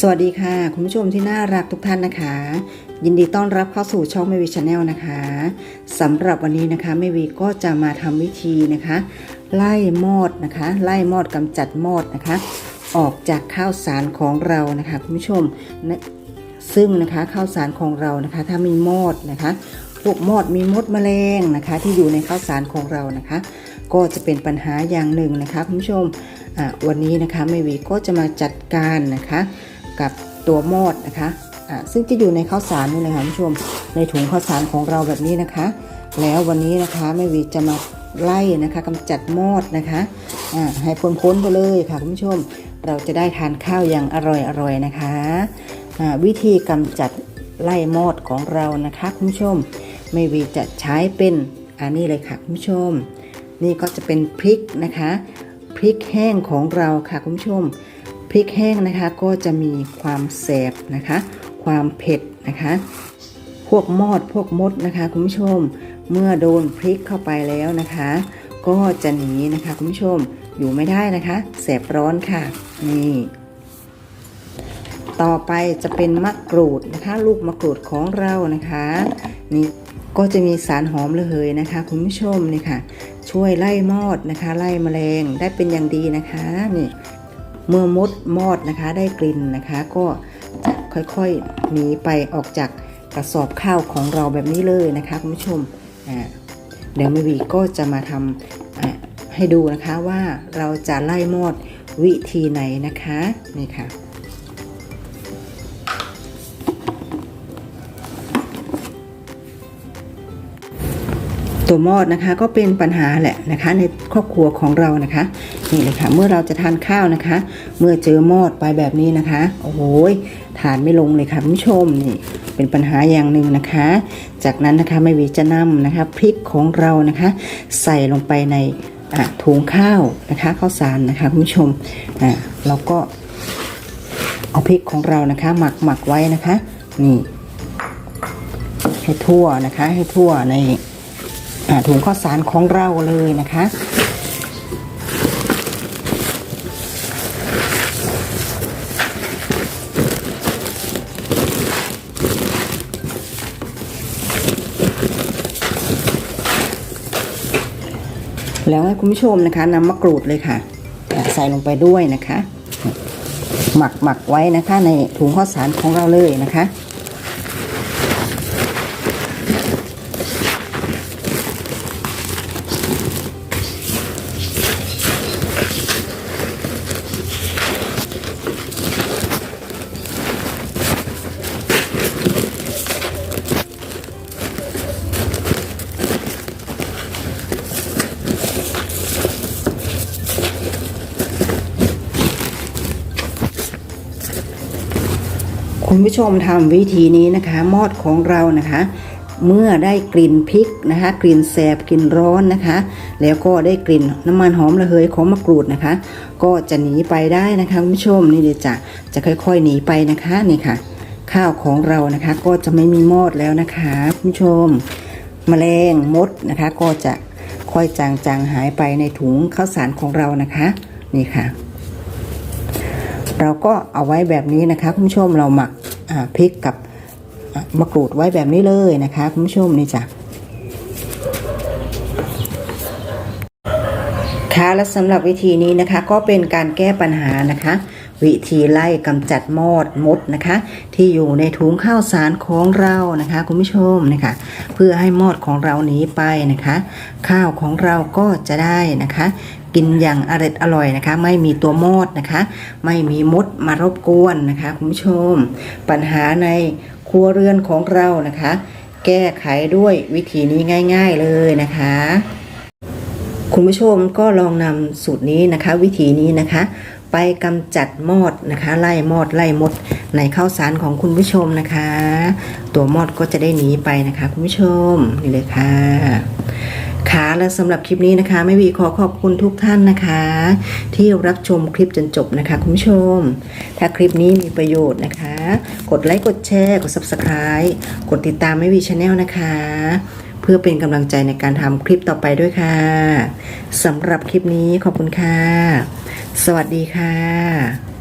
สวัสดีค่ะ คุณผู้ชมที่น่ารักทุกท่านนะคะ ยินดีต้อนรับเข้าสู่ช่องไม่วีชาแนลนะคะสำหรับวันนี้นะคะไม่วีก็จะมาทำวิธีนะคะ ไล่มอดนะคะ ไล่มอดกำจัดมอดนะคะ ออกจากข้าวสารของเรานะคะคุณผู้ชมนะซึ่งนะคะข้าวสารของเรานะคะ ถ้ามีมอดนะคะพวกมอดมีมดแมลงนะคะ ที่อยู่ในข้าวสารของเรานะคะ ก็จะเป็นปัญหาอย่างหนึ่งนะคะคุณผู้ชมวันนี้นะคะไม่วีก็จะมาจัดการนะคะ กับตัวมอดนะคะอะซึ่งจะอยู่ในข้าวสารนี่เลยค่ะคุณผู้ชม ในถุงข้าวสารของเราแบบนี้นะคะ แล้ววันนี้นะคะแม่วีจะมาไล่นะคะกำจัดมอดนะคะอะให้พ้นๆไปเลยค่ะคุณผู้ชม เราจะได้ทานข้าวอย่างอร่อยๆนะคะอะวิธีกำจัดไล่มอดของเรานะคะคุณผู้ชมแม่วีจะใช้เป็นอันนี้เลยค่ะคุณผู้ชม นี่ก็จะเป็นพริกนะคะพริกแห้งของเราค่ะคุณผู้ชม พริกแห้งนะคะก็จะมีความแสบนะคะ ความเผ็ดนะคะ พวกมอดพวกมดนะคะคุณผู้ชมเมื่อโดนพริกเข้าไปแล้วนะคะ ก็จะหนีนะคะคุณผู้ชมอยู่ไม่ได้นะคะแสบร้อนค่ะนี่ต่อไปจะเป็นมะกรูดนะคะ ลูกมะกรูดของเรานะคะ นี่ก็จะมีสารหอมระเหยนะคะ คุณผู้ชมนี่ค่ะ ช่วยไล่มอดนะคะ ไล่แมลงได้เป็นอย่างดีนะคะนี่ เมื่อมดมอดนะคะได้กลิ่นนะคะ ก็จะค่อยๆหนีไปออกจากกระสอบข้าวของเราแบบนี้เลยนะคะคุณผู้ชมอ่าเดี๋ยวแม่วีก็จะมาทำอ่าให้ดูนะคะว่าเราจะไล่มอดวิธีไหนนะคะนี่ค่ะ ตัวมอดนะคะก็เป็นปัญหาแหละนะคะ ในครอบครัวของเรานะคะนี่เลยค่ะเมื่อเราจะทานข้าวนะคะ เมื่อเจอมอดไปแบบนี้นะคะ โอ้โหทานไม่ลงเลยค่ะคุณผู้ชมนี่เป็นปัญหาอย่างหนึ่งนะคะ จากนั้นนะคะไม่วีจะนำนะคะพริกของเรานะคะ ใส่ลงไปในถุงข้าวนะคะข้าวสารนะคะคุณผู้ชมอะเราก็เอาพริกของเรานะคะ หมักหมักไว้นะคะ นี่ให้ทั่วนะคะให้ทั่วใน ถุงข้าวสารของเราเลยนะคะแล้วให้คุณผู้ชมนะคะนำมะกรูดเลยค่ะ ใส่ลงไปด้วยนะคะ หมักหมักไว้นะคะในถุงข้าวสารของเราเลยนะคะ คุณผู้ชมทำวิธีนี้นะคะ มอดของเรานะคะ เมื่อได้กลิ่นพริกนะคะ กลิ่นแสบกลิ่นร้อนนะคะ แล้วก็ได้กลิ่นน้ำมันหอมระเหยของมะกรูดนะคะ ก็จะหนีไปได้นะคะคุณผู้ชมนี่เดี๋ยวจะจะค่อยๆหนีไปนะคะนี่ค่ะ ข้าวของเรานะคะ ก็จะไม่มีมอดแล้วนะคะคุณผู้ชมแมลงมดนะคะ ก็จะค่อยจางๆหายไปในถุงข้าวสารของเรานะคะ นี่ค่ะ เราก็เอาไว้แบบนี้นะคะคุณผู้ชมเราหมักพริกกับมะกรูดไว้แบบนี้เลยนะคะคุณผู้ชมนี่จ้ะค่ะและสำหรับวิธีนี้นะคะก็เป็นการแก้ปัญหานะคะ วิธีไล่กำจัดมอดมดนะคะ ที่อยู่ในถุงข้าวสารของเรานะคะคุณผู้ชมนะคะเพื่อให้มอดของเราหนีไปนะคะ ข้าวของเราก็จะได้นะคะ กินอย่างอร่อยอร่อยนะคะ ไม่มีตัวมอดนะคะ ไม่มีมดมารบกวนนะคะคุณผู้ชม ปัญหาในครัวเรือนของเรานะคะ แก้ไขด้วยวิธีนี้ง่าย ๆเลยนะคะคุณผู้ชมก็ลองนำสูตรนี้นะคะ วิธีนี้นะคะ ไปกำจัดมอดนะคะ ไล่มอดไล่มดในข้าวสารของคุณผู้ชมนะคะ ตัวมอดก็จะได้หนีไปนะคะ คุณผู้ชมนี่เลยค่ะ ค่ะและสำหรับคลิปนี้นะคะ ไม่วีขอขอบคุณทุกท่านนะคะ ที่รับชมคลิปจนจบนะคะ คุณผู้ชม ถ้าคลิปนี้มีประโยชน์นะคะ กดไลค์กดแชร์กด subscribe กดติดตามไม่วีชาแนลนะคะ เพื่อเป็นกำลังใจในการทำคลิปต่อไปด้วยค่ะสำหรับคลิปนี้ขอบคุณค่ะ สวัสดีค่ะ